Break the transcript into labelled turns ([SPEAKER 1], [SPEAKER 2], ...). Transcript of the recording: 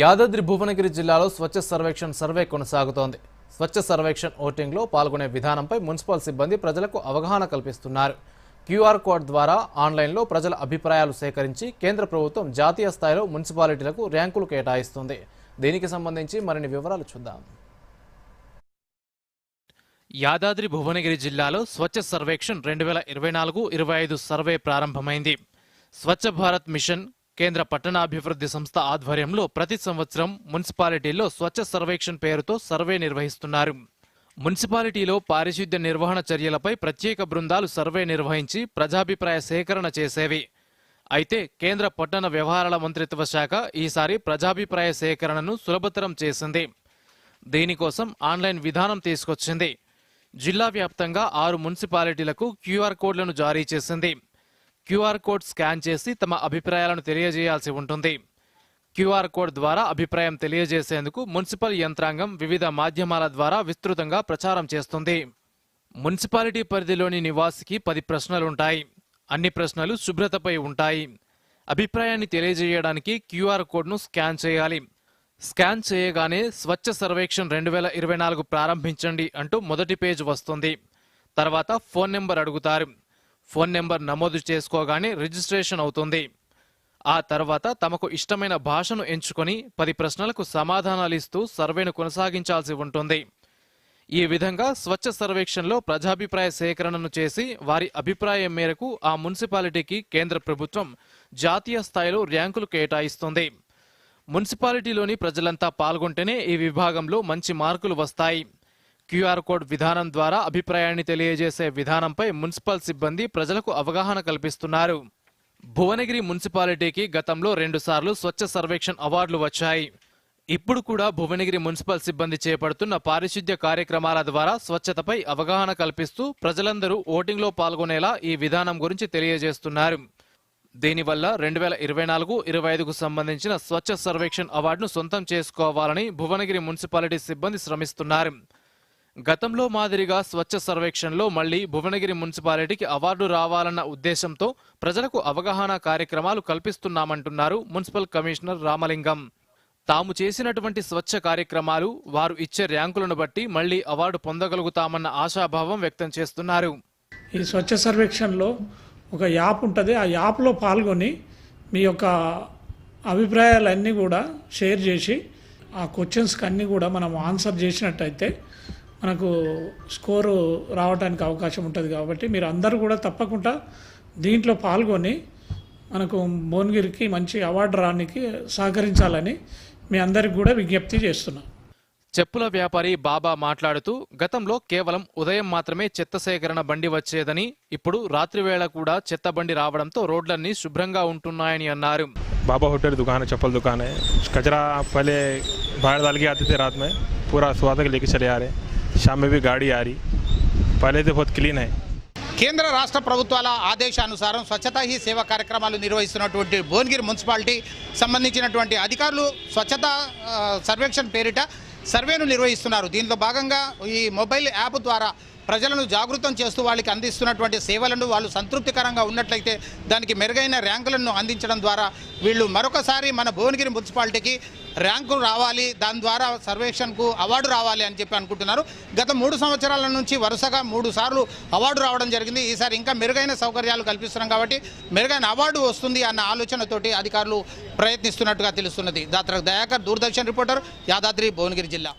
[SPEAKER 1] యాదాద్రి భువనగిరి జిల్లాలో స్వచ్ఛ సర్వేక్షణ్ సర్వే కొనసాగుతోంది. స్వచ్ఛ సర్వేక్షణ్ ఓటింగ్లో పాల్గొనే విధానంపై మున్సిపల్ సిబ్బంది ప్రజలకు అవగాహన కల్పిస్తున్నారు. క్యూఆర్ కోడ్ ద్వారా ఆన్లైన్లో ప్రజల అభిప్రాయాలు సేకరించి కేంద్ర ప్రభుత్వం జాతీయ స్థాయిలో మున్సిపాలిటీలకు ర్యాంకులు కేటాయిస్తుంది. దీనికి సంబంధించి మరిన్ని వివరాలు చూద్దాం. యాదాద్రి భువనగిరి జిల్లాలో స్వచ్ఛ సర్వేక్షణ్ రెండు వేల ఇరవై నాలుగు ఇరవై ఐదు సర్వే ప్రారంభమైంది. స్వచ్ఛ భారత్ మిషన్ కేంద్ర పట్టణాభివృద్ధి సంస్థ ఆధ్వర్యంలో ప్రతి సంవత్సరం మున్సిపాలిటీల్లో స్వచ్ఛ సర్వేక్షణ్ పేరుతో సర్వే నిర్వహిస్తున్నారు. మున్సిపాలిటీలో పారిశుద్ధ్య నిర్వహణ చర్యలపై ప్రత్యేక బృందాలు సర్వే నిర్వహించి ప్రజాభిప్రాయ సేకరణ చేసేవి. అయితే కేంద్ర పట్టణ వ్యవహారాల మంత్రిత్వ శాఖ ఈసారి ప్రజాభిప్రాయ సేకరణను సులభతరం చేసింది. దీనికోసం ఆన్లైన్ విధానం తీసుకొచ్చింది. జిల్లా వ్యాప్తంగా ఆరు మున్సిపాలిటీలకు క్యూఆర్ కోడ్లను జారీ చేసింది. క్యూఆర్ కోడ్ స్కాన్ చేసి తమ అభిప్రాయాలను తెలియజేయాల్సి ఉంటుంది. క్యూఆర్ కోడ్ ద్వారా అభిప్రాయం తెలియజేసేందుకు మున్సిపల్ యంత్రాంగం వివిధ మాధ్యమాల ద్వారా విస్తృతంగా ప్రచారం చేస్తుంది. మున్సిపాలిటీ పరిధిలోని నివాసికి పది ప్రశ్నలుంటాయి. అన్ని ప్రశ్నలు శుభ్రతపై ఉంటాయి. అభిప్రాయాన్ని తెలియజేయడానికి క్యూఆర్ కోడ్ను స్కాన్ చేయాలి. స్కాన్ చేయగానే స్వచ్ఛ సర్వేక్షణ్ రెండు వేల ఇరవై నాలుగు ప్రారంభించండి అంటూ మొదటి పేజ్ వస్తుంది. తర్వాత ఫోన్ నెంబర్ అడుగుతారు. ఫోన్ నెంబర్ నమోదు చేసుకోగానే రిజిస్ట్రేషన్ అవుతుంది. ఆ తర్వాత తమకు ఇష్టమైన భాషను ఎంచుకొని పది ప్రశ్నలకు సమాధానాలు ఇస్తూ సర్వేను కొనసాగించాల్సి ఉంటుంది. ఈ విధంగా స్వచ్ఛ సర్వేక్షణలో ప్రజాభిప్రాయ సేకరణను చేసి వారి అభిప్రాయం మేరకు ఆ మున్సిపాలిటీకి కేంద్ర ప్రభుత్వం జాతీయ స్థాయిలో ర్యాంకులు కేటాయిస్తుంది. మున్సిపాలిటీలోని ప్రజలంతా పాల్గొంటేనే ఈ విభాగంలో మంచి మార్కులు వస్తాయి. క్యూఆర్ కోడ్ విధానం ద్వారా అభిప్రాయాన్ని తెలియజేసే విధానంపై మున్సిపల్ సిబ్బంది ప్రజలకు అవగాహన కల్పిస్తున్నారు. భువనగిరి మున్సిపాలిటీకి గతంలో రెండుసార్లు స్వచ్ఛ సర్వేక్షణ్ అవార్డులు వచ్చాయి. ఇప్పుడు కూడా భువనగిరి మున్సిపల్ సిబ్బంది చేపడుతున్న పారిశుద్ధ్య కార్యక్రమాల ద్వారా స్వచ్ఛతపై అవగాహన కల్పిస్తూ ప్రజలందరూ ఓటింగ్లో పాల్గొనేలా ఈ విధానం గురించి తెలియజేస్తున్నారు. దీనివల్ల రెండు వేల ఇరవై నాలుగు ఇరవై ఐదుకు సంబంధించిన స్వచ్ఛ సర్వేక్షణ్ అవార్డును సొంతం చేసుకోవాలని భువనగిరి మున్సిపాలిటీ సిబ్బంది శ్రమిస్తున్నారు. గతంలో మాదిరిగా స్వచ్ఛ సర్వేక్షణలో మళ్ళీ భువనగిరి మున్సిపాలిటీకి అవార్డు రావాలన్న ఉద్దేశంతో ప్రజలకు అవగాహన కార్యక్రమాలు కల్పిస్తున్నామంటున్నారు మున్సిపల్ కమిషనర్ రామలింగం. తాము చేసినటువంటి స్వచ్ఛ కార్యక్రమాలు వారు ఇచ్చే ర్యాంకులను బట్టి మళ్ళీ అవార్డు పొందగలుగుతామన్న ఆశాభావం వ్యక్తం చేస్తున్నారు.
[SPEAKER 2] ఈ స్వచ్ఛ సర్వేక్షణలో ఒక యాప్ ఉంటుంది. ఆ యాప్లో పాల్గొని మీ యొక్క అభిప్రాయాలన్నీ కూడా షేర్ చేసి ఆ క్వశ్చన్స్కి అన్నీ కూడా మనం ఆన్సర్ చేసినట్టయితే మనకు స్కోరు రావడానికి అవకాశం ఉంటుంది కాబట్టి మీరు అందరూ కూడా తప్పకుండా దీంట్లో పాల్గొని మనకు భువనగిరికి మంచి అవార్డు రానికి సహకరించాలని మీ అందరికి కూడా విజ్ఞప్తి చేస్తున్నాం.
[SPEAKER 1] చెప్పుల వ్యాపారి బాబా మాట్లాడుతూ గతంలో కేవలం ఉదయం మాత్రమే చెత్త సేకరణ బండి వచ్చేదని ఇప్పుడు రాత్రివేళ కూడా చెత్త బండి రావడంతో రోడ్లన్నీ శుభ్రంగా ఉంటున్నాయని అన్నారు.
[SPEAKER 3] బాబా హోటల్ దుకాణ చెప్పుల దుకాణే కచరా పలే బాహర్ అతిథి ఆతే మే పూరా స్వాదకు లేకి చలే तक लेके चले आ रहे शाम में भी गाड़ी आ रही पहले तो बहुत क्लीन है
[SPEAKER 4] కేంద్ర రాష్ట్ర ప్రభుత్వాల ఆదేశానుసారం స్వచ్ఛతా హీ సేవ కార్యక్రమాలు నిర్వహిస్తున్నటువంటి భువనగిరి మున్సిపాలిటీ సంబంధించినటువంటి అధికారులు స్వచ్ఛత ఆ, సర్వేక్షణ పేరిట సర్వేను నిర్వహిస్తున్నారు దీంట్లో భాగంగా ఈ మొబైల్ యాప్ ద్వారా ప్రజలను జాగృతం చేస్తూ వాళ్ళకి అందిస్తున్నటువంటి సేవలను వాళ్ళు సంతృప్తికరంగా ఉన్నట్లయితే దానికి మెరుగైన ర్యాంకులను అందించడం ద్వారా వీళ్ళు మరొకసారి మన భువనగిరి మున్సిపాలిటీకి ర్యాంకు రావాలి దాని ద్వారా సర్వేక్షణకు అవార్డు రావాలి అని చెప్పి అనుకుంటున్నారు. గత మూడు సంవత్సరాల నుంచి వరుసగా మూడు సార్లు అవార్డు రావడం జరిగింది. ఈసారి ఇంకా మెరుగైన సౌకర్యాలు కల్పిస్తున్నాం కాబట్టి మెరుగైన అవార్డు వస్తుంది అన్న ఆలోచనతోటి అధికారులు ప్రయత్నిస్తున్నట్టుగా తెలుస్తున్నది. దాత్ర దయాకర్ దూరదర్శన్ రిపోర్టర్ యాదాద్రి భువనగిరి జిల్లా.